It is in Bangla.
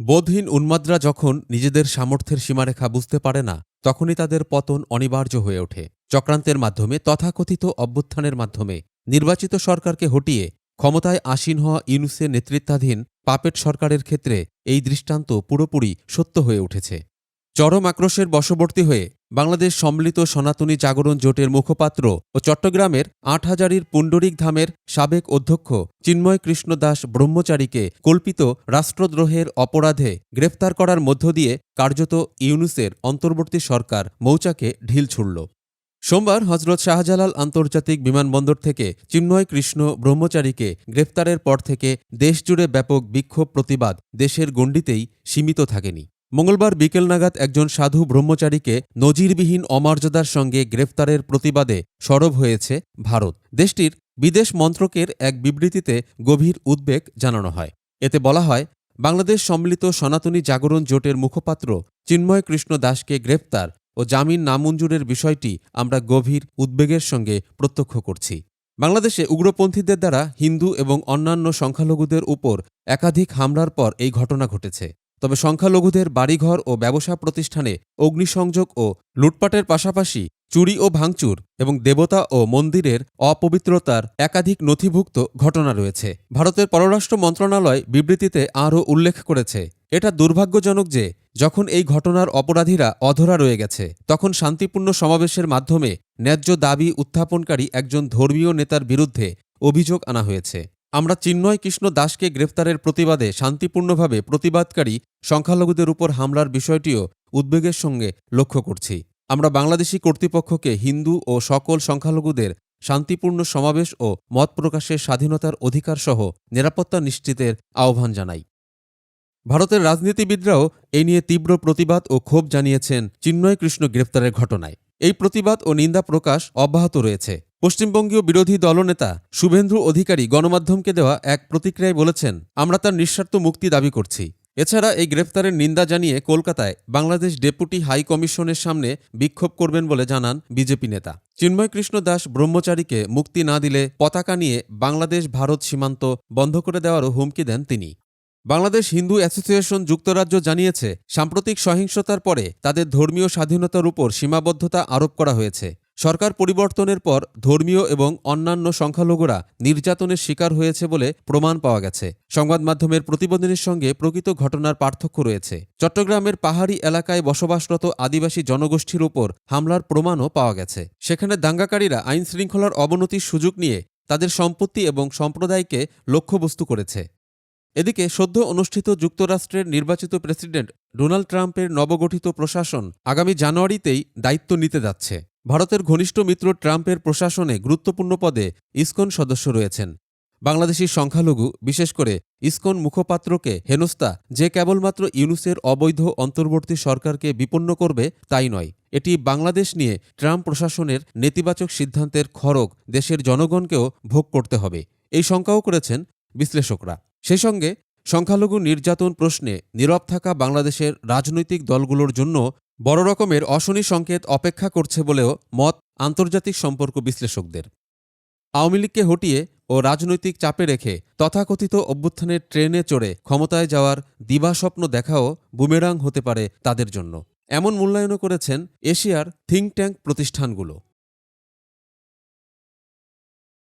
বোধহীন উন্মাদরা যখন নিজেদের সামর্থ্যের সীমারেখা বুঝতে পারে না, তখনই তাদের পতন অনিবার্য হয়ে ওঠে। চক্রান্তের মাধ্যমে, তথাকথিত অভ্যুত্থানের মাধ্যমে, নির্বাচিত সরকারকে হটিয়ে ক্ষমতায় আসীন হওয়া ইউনুসের নেতৃত্বাধীন পাপেট সরকারের ক্ষেত্রে এই দৃষ্টান্ত পুরোপুরি সত্য হয়ে উঠেছে। চরম আক্রোশের বশবর্তী হয়ে বাংলাদেশ সম্মিলিত সনাতনী জাগরণ জোটের মুখপাত্র ও চট্টগ্রামের আট হাজারির পুণ্ডরিক ধামের সাবেক অধ্যক্ষ চিন্ময় কৃষ্ণ দাস ব্রহ্মচারীকে কল্পিত রাষ্ট্রদ্রোহের অপরাধে গ্রেফতার করার মধ্য দিয়ে কার্যত ইউনুসের অন্তর্বর্তী সরকার মৌচাকে ঢিল ছুড়ল। সোমবার হজরত শাহজালাল আন্তর্জাতিক বিমানবন্দর থেকে চিন্ময় কৃষ্ণ ব্রহ্মচারীকে গ্রেফতারের পর থেকে দেশজুড়ে ব্যাপক বিক্ষোভ প্রতিবাদ দেশের গণ্ডিতেই সীমিত থাকেনি। মঙ্গলবার বিকেল নাগাদ একজন সাধু ব্রহ্মচারীকে নজিরবিহীন অমর্যাদার সঙ্গে গ্রেফতারের প্রতিবাদে সরব হয়েছে ভারত। দেশটির বিদেশ মন্ত্রকের এক বিবৃতিতে গভীর উদ্বেগ জানানো হয়। এতে বলা হয়, বাংলাদেশ সম্মিলিত সনাতনী জাগরণ জোটের মুখপাত্র চিন্ময় কৃষ্ণ দাসকে গ্রেফতার ও জামিন নামঞ্জুরের বিষয়টি আমরা গভীর উদ্বেগের সঙ্গে প্রত্যক্ষ করছি। বাংলাদেশে উগ্রপন্থীদের দ্বারা হিন্দু এবং অন্যান্য সংখ্যালঘুদের উপর একাধিক হামলার পর এই ঘটনা ঘটেছে। তবে সংখ্যালঘুদের বাড়িঘর ও ব্যবসা প্রতিষ্ঠানে অগ্নিসংযোগ ও লুটপাটের পাশাপাশি চুরি ও ভাঙচুর এবং দেবতা ও মন্দিরের অপবিত্রতার একাধিক নথিভুক্ত ঘটনা রয়েছে। ভারতের পররাষ্ট্র মন্ত্রণালয় বিবৃতিতে আরও উল্লেখ করেছে, এটা দুর্ভাগ্যজনক যে যখন এই ঘটনার অপরাধীরা অধরা রয়ে গেছে, তখন শান্তিপূর্ণ সমাবেশের মাধ্যমে ন্যায্য দাবি উত্থাপনকারী একজন ধর্মীয় নেতার বিরুদ্ধে অভিযোগ আনা হয়েছে। আমরা চিন্ময় কৃষ্ণ দাসকে গ্রেফতারের প্রতিবাদে শান্তিপূর্ণভাবে প্রতিবাদকারী সংখ্যালঘুদের উপর হামলার বিষয়টিও উদ্বেগের সঙ্গে লক্ষ্য করছি। আমরা বাংলাদেশি কর্তৃপক্ষকে হিন্দু ও সকল সংখ্যালঘুদের শান্তিপূর্ণ সমাবেশ ও মত প্রকাশের স্বাধীনতার অধিকারসহ নিরাপত্তা নিশ্চিতের আহ্বান জানাই। ভারতের রাজনীতিবিদরাও এই নিয়ে তীব্র প্রতিবাদ ও ক্ষোভ জানিয়েছেন চিন্ময় কৃষ্ণ গ্রেফতারের ঘটনায়। এই প্রতিবাদ ও নিন্দা প্রকাশ অব্যাহত রয়েছে। পশ্চিমবঙ্গীয় বিরোধী দলনেতা শুভেন্দু অধিকারী গণমাধ্যমকে দেওয়া এক প্রতিক্রিয়ায় বলেছেন, আমরা তার নিঃস্বার্থ মুক্তি দাবি করছি। এছাড়া এই গ্রেফতারের নিন্দা জানিয়ে কলকাতায় বাংলাদেশ ডেপুটি হাই কমিশনের সামনে বিক্ষোভ করবেন বলে জানান বিজেপি নেতা। চিন্ময় কৃষ্ণ দাস ব্রহ্মচারীকে মুক্তি না দিলে পতাকা নিয়ে বাংলাদেশ ভারত সীমান্ত বন্ধ করে দেওয়ারও হুমকি দেন তিনি। বাংলাদেশ হিন্দু অ্যাসোসিয়েশন যুক্তরাজ্য জানিয়েছে, সাম্প্রতিক সহিংসতার পরে তাদের ধর্মীয় স্বাধীনতার উপর সীমাবদ্ধতা আরোপ করা হয়েছে। সরকার পরিবর্তনের পর ধর্মীয় এবং অন্যান্য সংখ্যালঘুরা নির্যাতনের শিকার হয়েছে বলে প্রমাণ পাওয়া গেছে। সংবাদ মাধ্যমের প্রতিবেদনের সঙ্গে প্রকৃত ঘটনার পার্থক্য রয়েছে। চট্টগ্রামের পাহাড়ি এলাকায় বসবাসরত আদিবাসী জনগোষ্ঠীর উপর হামলার প্রমাণও পাওয়া গেছে। সেখানে দাঙ্গাকারীরা আইন শৃঙ্খলার অবনতির সুযোগ নিয়ে তাদের সম্পত্তি এবং সম্প্রদায়কে লক্ষ্যবস্তু করেছে। এদিকে সদ্য অনুষ্ঠিত যুক্তরাষ্ট্রের নির্বাচিত প্রেসিডেন্ট ডোনাল্ড ট্রাম্পের নবগঠিত প্রশাসন আগামী জানুয়ারিতেই দায়িত্ব নিতে যাচ্ছে। ভারতের ঘনিষ্ঠ মিত্র ট্রাম্পের প্রশাসনে গুরুত্বপূর্ণ পদে ইসকন সদস্য রয়েছেন। বাংলাদেশি সংখ্যালঘু, বিশেষ করে ইসকন মুখপাত্রকে হেনস্তা যে কেবলমাত্র ইউনুসের অবৈধ অন্তর্বর্তী সরকারকে বিপন্ন করবে তাই নয়, এটি বাংলাদেশ নিয়ে ট্রাম্প প্রশাসনের নেতিবাচক সিদ্ধান্তের খড়গ দেশের জনগণকেও ভোগ করতে হবে, এই শঙ্কাও করেছেন বিশ্লেষকরা। সেই সঙ্গে সংখ্যালঘু নির্যাতন প্রশ্নে নীরব থাকা বাংলাদেশের রাজনৈতিক দলগুলোর জন্য বড় রকমের অশনি সংকেত অপেক্ষা করছে বলেও মত আন্তর্জাতিক সম্পর্ক বিশ্লেষকদের। আওয়ামী লীগকে হটিয়ে ও রাজনৈতিক চাপে রেখে তথাকথিত অভ্যুত্থানের ট্রেনে চড়ে ক্ষমতায় যাওয়ার দিবাস্বপ্ন দেখাও বুমেরাং হতে পারে তাদের জন্য। এমন মূল্যায়নও করেছেন এশিয়ার থিঙ্ক ট্যাঙ্ক প্রতিষ্ঠানগুলো।